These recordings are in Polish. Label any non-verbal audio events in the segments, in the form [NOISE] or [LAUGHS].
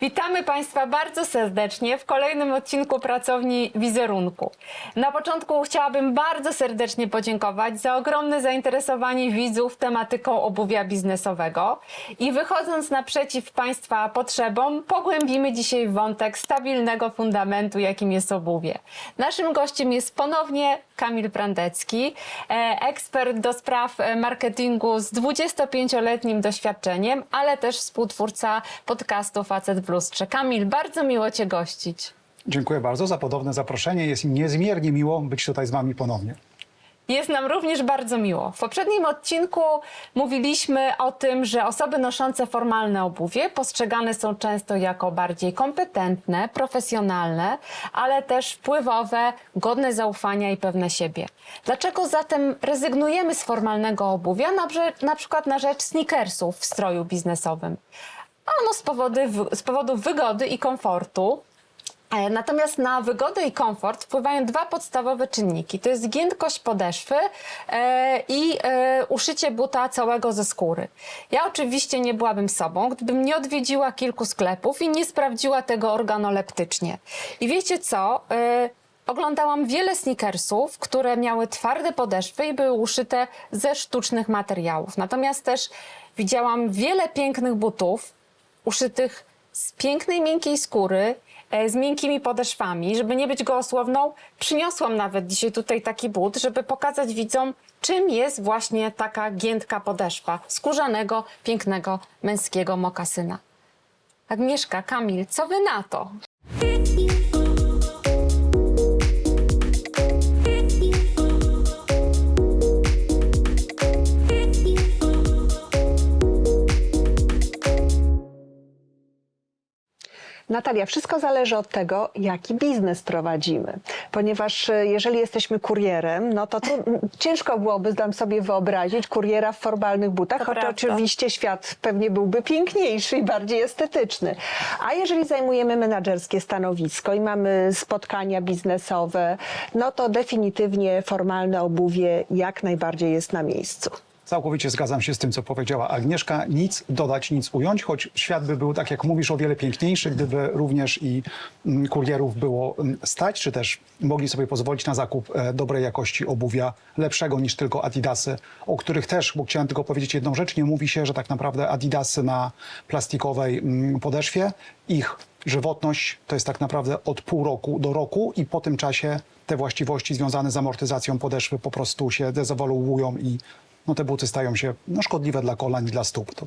Witamy Państwa bardzo serdecznie w kolejnym odcinku Pracowni Wizerunku. Na początku chciałabym bardzo serdecznie podziękować za ogromne zainteresowanie widzów tematyką obuwia biznesowego i wychodząc naprzeciw Państwa potrzebom, pogłębimy dzisiaj wątek stabilnego fundamentu, jakim jest obuwie. Naszym gościem jest ponownie Kamil Brandecki, e, ekspert do spraw e, marketingu z 25-letnim doświadczeniem, ale też współtwórca podcastu Facet w Lustrze. Kamil, bardzo miło Cię gościć. Dziękuję bardzo za podobne zaproszenie. Jest mi niezmiernie miło być tutaj z Wami ponownie. Jest nam również bardzo miło. W poprzednim odcinku mówiliśmy o tym, że osoby noszące formalne obuwie postrzegane są często jako bardziej kompetentne, profesjonalne, ale też wpływowe, godne zaufania i pewne siebie. Dlaczego zatem rezygnujemy z formalnego obuwia, na, na przykład na rzecz sneakersów w stroju biznesowym? Ano z, powody, z powodu wygody i komfortu, Natomiast na wygodę i komfort wpływają dwa podstawowe czynniki. To jest giętkość podeszwy e, i e, uszycie buta całego ze skóry. Ja oczywiście nie byłabym sobą, gdybym nie odwiedziła kilku sklepów i nie sprawdziła tego organoleptycznie. I wiecie co? E, Oglądałam wiele sneakersów, które miały twarde podeszwy i były uszyte ze sztucznych materiałów. Natomiast też widziałam wiele pięknych butów uszytych z pięknej, miękkiej skóry, e, z miękkimi podeszwami. Żeby nie być gołosłowną, przyniosłam nawet dzisiaj tutaj taki but, żeby pokazać widzom, czym jest właśnie taka giętka podeszwa skórzanego, pięknego, męskiego mokasyna. Agnieszka, Kamil, co wy na to? Natalia, wszystko zależy od tego, jaki biznes prowadzimy. Ponieważ e, jeżeli jesteśmy kurierem, no to, ciężko byłoby nam sobie wyobrazić kuriera w formalnych butach, To choć prawda. oczywiście świat pewnie byłby piękniejszy i bardziej estetyczny. A jeżeli zajmujemy menadżerskie stanowisko i mamy spotkania biznesowe, no to definitywnie formalne obuwie jak najbardziej jest na miejscu. Całkowicie zgadzam się z tym, co powiedziała Agnieszka. Nic dodać, nic ująć, choć świat by był, tak jak mówisz, o wiele piękniejszy, gdyby również i mm, kurierów było mm, stać, czy też mogli sobie pozwolić na zakup e, dobrej jakości obuwia, lepszego niż tylko Adidasy, o których też, bo chciałem tylko powiedzieć jedną rzecz, nie mówi się, że tak naprawdę Adidasy na plastikowej mm, podeszwie, ich żywotność to jest tak naprawdę od pół roku do roku i po tym czasie te właściwości związane z amortyzacją podeszwy po prostu się dezewoluują i no te buty stają się no, szkodliwe dla kolan i dla stóp. To,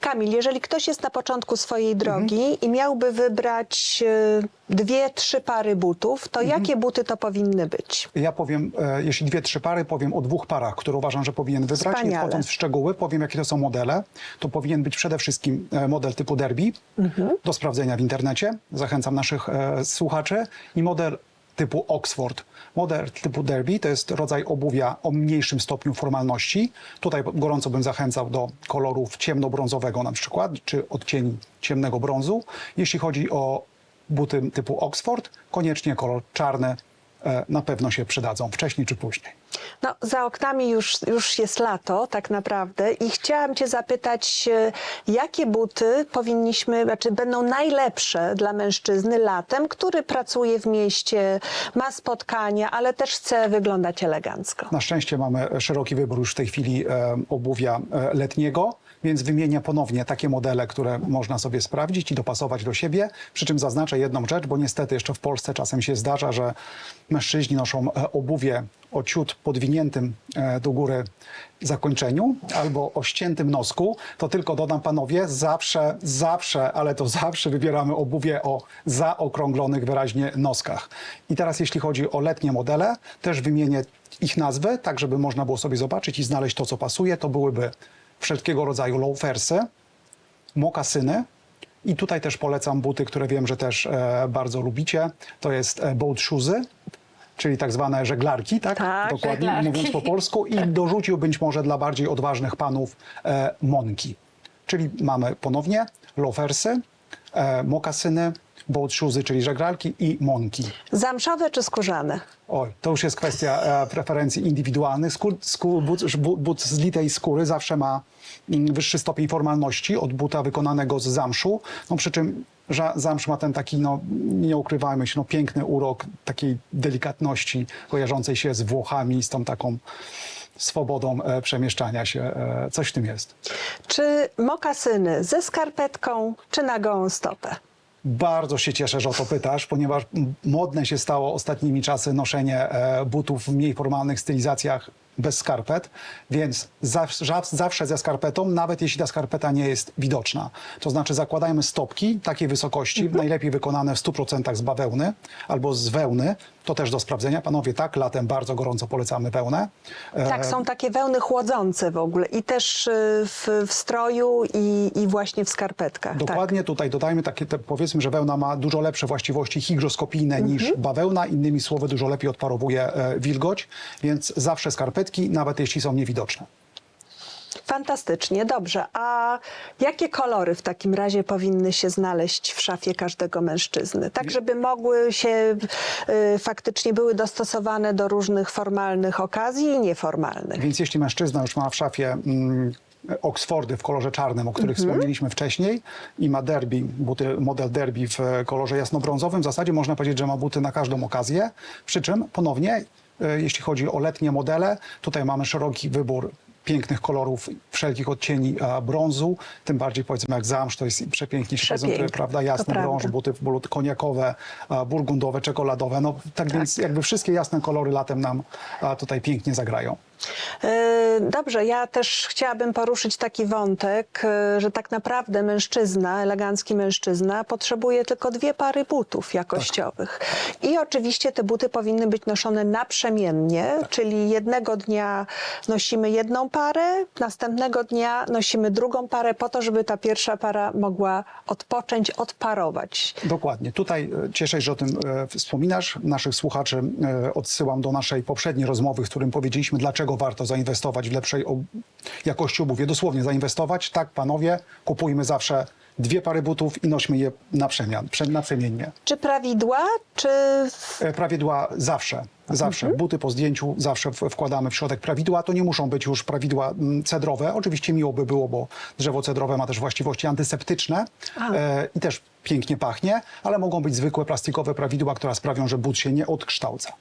Kamil, jeżeli ktoś jest na początku swojej drogi i miałby wybrać e, dwie, trzy pary butów, to jakie buty to powinny być? ja powiem, e, jeśli dwie, trzy pary, powiem o dwóch parach, które uważam, że powinien wybrać. Nie Wspaniale. wchodząc w szczegóły, powiem, jakie to są modele. To powinien być przede wszystkim e, model typu Derby, do sprawdzenia w internecie. Zachęcam naszych e, słuchaczy. I model typu Oxford. Model typu Derby to jest rodzaj obuwia o mniejszym stopniu formalności. Tutaj gorąco bym zachęcał do kolorów ciemnobrązowego na przykład, czy odcieni ciemnego brązu. Jeśli chodzi o buty typu Oxford, koniecznie kolor czarny e, na pewno się przydadzą wcześniej czy później. No, za oknami już, już jest lato, tak naprawdę, i chciałam Cię zapytać, e, jakie buty powinniśmy, znaczy będą najlepsze dla mężczyzny latem, który pracuje w mieście, ma spotkania, ale też chce wyglądać elegancko. Na szczęście mamy szeroki wybór już w tej chwili e, obuwia e, letniego, więc wymienię ponownie takie modele, które można sobie sprawdzić i dopasować do siebie. Przy czym zaznaczę jedną rzecz, bo niestety jeszcze w Polsce czasem się zdarza, że mężczyźni noszą obuwie o ciut podwiniętym e, do góry zakończeniu albo o ściętym nosku, to tylko dodam panowie, zawsze, zawsze, ale to zawsze wybieramy obuwie o zaokrąglonych wyraźnie noskach. I teraz jeśli chodzi o letnie modele, też wymienię ich nazwy, tak żeby można było sobie zobaczyć i znaleźć to, co pasuje. To byłyby wszelkiego rodzaju loafersy, mokasyny, i tutaj też polecam buty, które wiem, że też e, bardzo lubicie. To jest e, boat shoesy, czyli tak zwane żeglarki, tak? Tak, Dokładnie żeglarki. mówiąc po polsku. I [LAUGHS] dorzucił być może dla bardziej odważnych panów e, monki. Czyli mamy ponownie loafersy, e, mokasyny, boat shoesy, czyli żeglarki i monki. Zamszowe czy skórzane? Oj, to już jest kwestia e, preferencji indywidualnych. Skór, skór, but, but, but z litej skóry zawsze ma mm, wyższy stopień formalności od buta wykonanego z zamszu. No przy czym że zamsz ma ten taki, no nie ukrywajmy się, no piękny urok takiej delikatności kojarzącej się z Włochami, z tą taką swobodą e, przemieszczania się. E, coś w tym jest. Czy mokasyny ze skarpetką, czy na gołą stopę? Bardzo się cieszę, że o to pytasz, ponieważ modne się stało ostatnimi czasy noszenie e, butów w mniej formalnych stylizacjach bez skarpet, więc zawsze, zawsze ze skarpetą, nawet jeśli ta skarpeta nie jest widoczna. To znaczy zakładajmy stopki takiej wysokości, najlepiej wykonane w 100% z bawełny albo z wełny. To też do sprawdzenia. Panowie, tak, latem bardzo gorąco polecamy wełnę. E, Tak, są takie wełny chłodzące w ogóle i też y, w, w stroju i, i właśnie w skarpetkach. Tak. Dokładnie, tutaj dodajmy takie, te, powiedzmy, że wełna ma dużo lepsze właściwości hygroskopijne niż bawełna, innymi słowy dużo lepiej odparowuje e, wilgoć, więc zawsze skarpetki, nawet jeśli są niewidoczne. Fantastycznie, dobrze. A jakie kolory w takim razie powinny się znaleźć w szafie każdego mężczyzny? Tak, żeby mogły się y, faktycznie były dostosowane do różnych formalnych okazji i nieformalnych. Więc jeśli mężczyzna już ma w szafie mm, Oxfordy w kolorze czarnym, o których wspomnieliśmy wcześniej i ma derby, buty, model derby w kolorze jasnobrązowym, w zasadzie można powiedzieć, że ma buty na każdą okazję, przy czym ponownie, jeśli chodzi o letnie modele, tutaj mamy szeroki wybór pięknych kolorów, wszelkich odcieni e, brązu, tym bardziej powiedzmy jak zamsz, to jest przepięknie się Przepiękne, prezentuje, prawda, to jasny prawda. brąz, buty koniakowe, e, burgundowe, czekoladowe, no tak, więc jakby wszystkie jasne kolory latem nam e, tutaj pięknie zagrają. E, Dobrze, ja też chciałabym poruszyć taki wątek, e, że tak naprawdę mężczyzna, elegancki mężczyzna, potrzebuje tylko dwie pary butów jakościowych. I oczywiście te buty powinny być noszone naprzemiennie, czyli jednego dnia nosimy jedną parę, następnego dnia nosimy drugą parę, po to, żeby ta pierwsza para mogła odpocząć, odparować. Dokładnie. Tutaj e, cieszę się, że o tym wspominasz. Naszych słuchaczy odsyłam do naszej poprzedniej rozmowy, w którym powiedzieliśmy, dlaczego warto zainwestować w lepszej jakości obuwie. Dosłownie zainwestować. Tak, panowie, kupujmy zawsze dwie pary butów i nośmy je na przemian, prze- naprzemiennie. Czy prawidła, czy E, Prawidła zawsze, zawsze. Buty po zdjęciu zawsze wkładamy w środek prawidła. To nie muszą być już prawidła mm, cedrowe. Oczywiście miło by było, bo drzewo cedrowe ma też właściwości antyseptyczne e, i też pięknie pachnie, ale mogą być zwykłe plastikowe prawidła, które sprawią, że but się nie odkształca.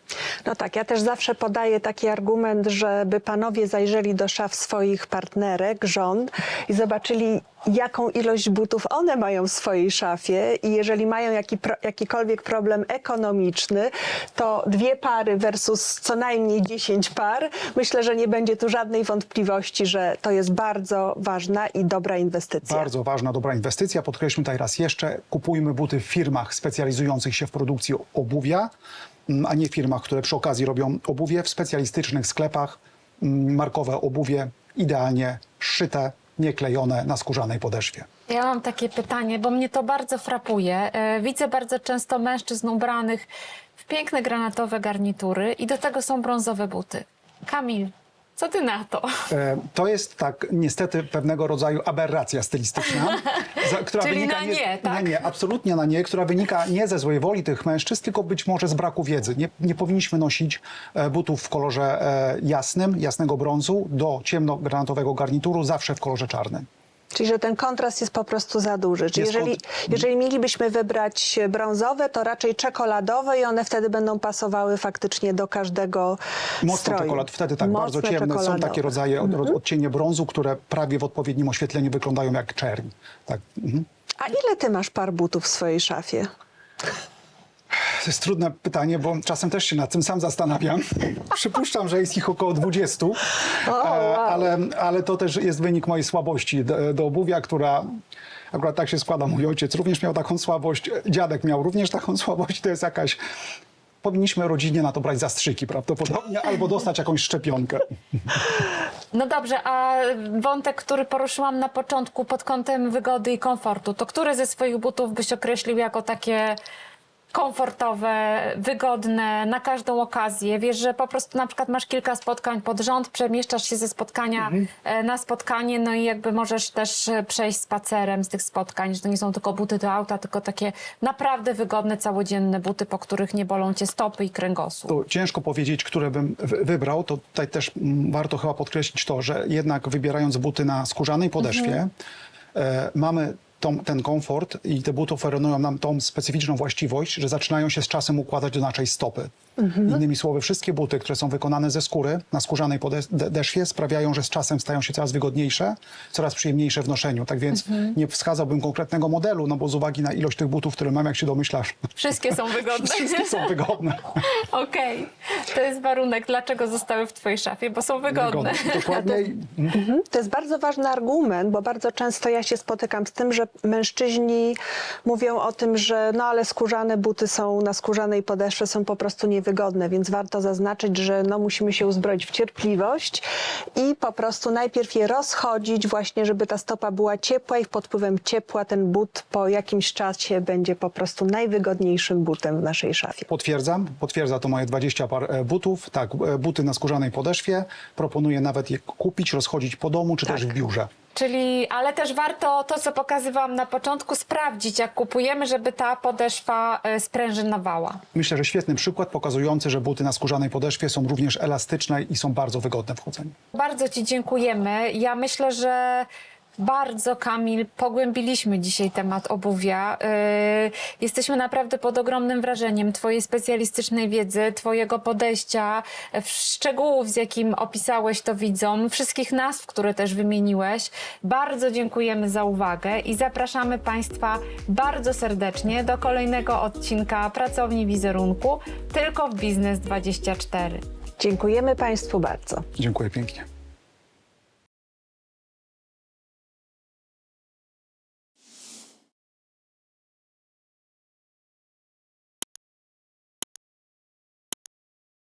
No tak, ja też zawsze podaję taki argument, żeby panowie zajrzeli do szaf swoich partnerek, żon i zobaczyli, jaką ilość butów one mają w swojej szafie i jeżeli mają jaki jakikolwiek problem ekonomiczny, to dwie pary versus co najmniej 10 par, myślę, że nie będzie tu żadnej wątpliwości, że to jest bardzo ważna i dobra inwestycja. Bardzo ważna, dobra inwestycja. Podkreślmy tutaj raz jeszcze, kupujmy buty w firmach specjalizujących się w produkcji obuwia, mm, a nie w firmach, które przy okazji robią obuwie w specjalistycznych sklepach. mm, Markowe obuwie, idealnie szyte, nie klejone na skórzanej podeszwie. Ja mam takie pytanie, bo mnie to bardzo frapuje. E, Widzę bardzo często mężczyzn ubranych w piękne granatowe garnitury i do tego są brązowe buty. Kamil, co ty na to? E, To jest tak niestety pewnego rodzaju aberracja stylistyczna, za, [LAUGHS] która Czyli wynika na nie, tak? nie, nie, absolutnie na nie, która wynika nie ze złej woli tych mężczyzn, tylko być może z braku wiedzy. Nie, nie powinniśmy nosić e, butów w kolorze jasnym, jasnego brązu do ciemnogranatowego garnituru, zawsze w kolorze czarnym. Czyli, że ten kontrast jest po prostu za duży. Czyli Jest jeżeli, jeżeli mielibyśmy wybrać brązowe, to raczej czekoladowe i one wtedy będą pasowały faktycznie do każdego Mocno stroju. czekolad, wtedy tak bardzo ciemne. Są czekoladowe. takie rodzaje, od, od, odcienie brązu, które prawie w odpowiednim oświetleniu wyglądają jak czerń. Tak. Mhm. A ile ty masz par butów w swojej szafie? To jest trudne pytanie, bo czasem też się nad tym sam zastanawiam. [LAUGHS] Przypuszczam, że jest ich około 20, e, ale, ale to też jest wynik mojej słabości do, do obuwia, która akurat tak się składa. Mój ojciec również miał taką słabość, dziadek miał również taką [LAUGHS] słabość. To jest jakaś... Powinniśmy rodzinie na to brać zastrzyki prawdopodobnie, albo dostać jakąś szczepionkę. No dobrze, a wątek, który poruszyłam na początku pod kątem wygody i komfortu, to który ze swoich butów byś określił jako takie komfortowe, wygodne, na każdą okazję? Wiesz, że po prostu na przykład masz kilka spotkań pod rząd, przemieszczasz się ze spotkania e, na spotkanie, no i jakby możesz też e, przejść spacerem z tych spotkań, że to nie są tylko buty do auta, tylko takie naprawdę wygodne, całodzienne buty, po których nie bolą cię stopy i kręgosłup. To ciężko powiedzieć, które bym wy- wybrał. To tutaj też mm, warto chyba podkreślić to, że jednak wybierając buty na skórzanej podeszwie, e, mamy tą, ten komfort i te buty oferują nam tą specyficzną właściwość, że zaczynają się z czasem układać do naszej stopy. Innymi słowy, wszystkie buty, które są wykonane ze skóry, na skórzanej podeszwie, sprawiają, że z czasem stają się coraz wygodniejsze, coraz przyjemniejsze w noszeniu. Tak więc nie wskazałbym konkretnego modelu, no bo z uwagi na ilość tych butów, które mam, jak się domyślasz, Wszystkie są wygodne. wszystkie są wygodne. [LAUGHS] Okej, to jest warunek, dlaczego zostały w twojej szafie, bo są wygodne. Dokładnie. Mhm. [LAUGHS] To jest bardzo ważny argument, bo bardzo często ja się spotykam z tym, że mężczyźni mówią o tym, że no ale skórzane buty są na skórzanej podeszwie są po prostu niewygodne, więc warto zaznaczyć, że no musimy się uzbroić w cierpliwość i po prostu najpierw je rozchodzić właśnie, żeby ta stopa była ciepła i pod wpływem ciepła ten but po jakimś czasie będzie po prostu najwygodniejszym butem w naszej szafie. Potwierdzam, potwierdza to moje 20 par e, butów. Tak, e, buty na skórzanej podeszwie. Proponuję nawet je kupić, rozchodzić po domu, czy też w biurze. Czyli, ale też warto to, co pokazywałam na początku, sprawdzić, jak kupujemy, żeby ta podeszwa e, sprężynowała. Myślę, że świetny przykład pokazujący, że buty na skórzanej podeszwie są również elastyczne i są bardzo wygodne w chodzeniu. Bardzo Ci dziękujemy. Ja myślę, że bardzo, Kamil, pogłębiliśmy dzisiaj temat obuwia. Yy, jesteśmy naprawdę pod ogromnym wrażeniem Twojej specjalistycznej wiedzy, Twojego podejścia, w szczegółów, z jakim opisałeś to widzom, wszystkich nazw, które też wymieniłeś. Bardzo dziękujemy za uwagę i zapraszamy Państwa bardzo serdecznie do kolejnego odcinka Pracowni Wizerunku tylko w Biznes 24. Dziękujemy Państwu bardzo. Dziękuję pięknie.